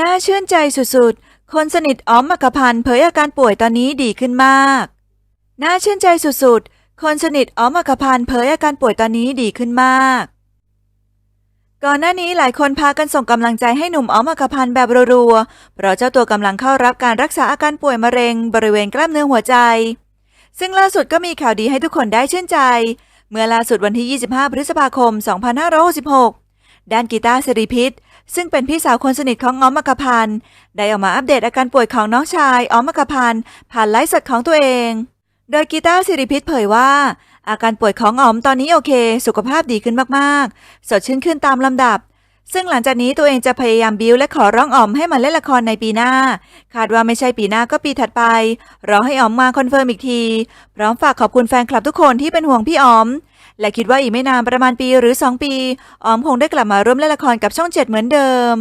น่าชื่นใจสุดๆ คนสนิทอ๋อมอักพันธ์เผยอาการป่วยตอนนี้ดีขึ้นมาก น่าชื่นใจสุดๆ คนสนิทอ๋อมอักพันธ์เผยอาการป่วยตอนนี้ดีขึ้นมาก ก่อนหน้านี้หลายคนพากันส่งกำลังใจให้หนุ่มอ๋อมอักพันธ์แบบรัวๆ เพราะเจ้าตัวกำลังเข้ารับการรักษาอาการป่วยมะเร็ง บริเวณกล้ามเนื้อหัวใจ ซึ่งล่าสุดก็มีข่าวดีให้ทุกคนได้ชื่นใจ เมื่อล่าสุดวันที่ 25 พฤษภาคม 2566ด้านกีตาร์สิริพิษ ซึ่งเป็นพี่สาวคนสนิทของอ๋อมอักพันธ์ได้ออกมาอัปเดตอาการป่วยของน้องชายอ๋อมอักพันธ์ผ่านไลฟ์สดของตัวเอง โดยกีตาร์สิริพิษเผยว่า อาการป่วยของอ๋อมตอนนี้โอเค สุขภาพดีขึ้นมากๆ สดชื่นขึ้นตามลำดับ ซึ่งหลังจากนี้ตัวเองจะพยายามบิวและขอร้องอ๋อมให้มาเล่นละครในปีหน้า คาดว่าไม่ใช่ปีหน้าก็ปีถัดไป รอให้อ๋อมมาคอนเฟิร์มอีกที พร้อมฝากขอบคุณแฟนคลับทุกคนที่เป็นห่วงพี่อ๋อม และคิดว่าอีกไม่นานประมาณปีหรือ 2 ปีอ๋อมคงได้กลับมาร่วมเล่นละครกับช่องเจ็ดเหมือนเดิม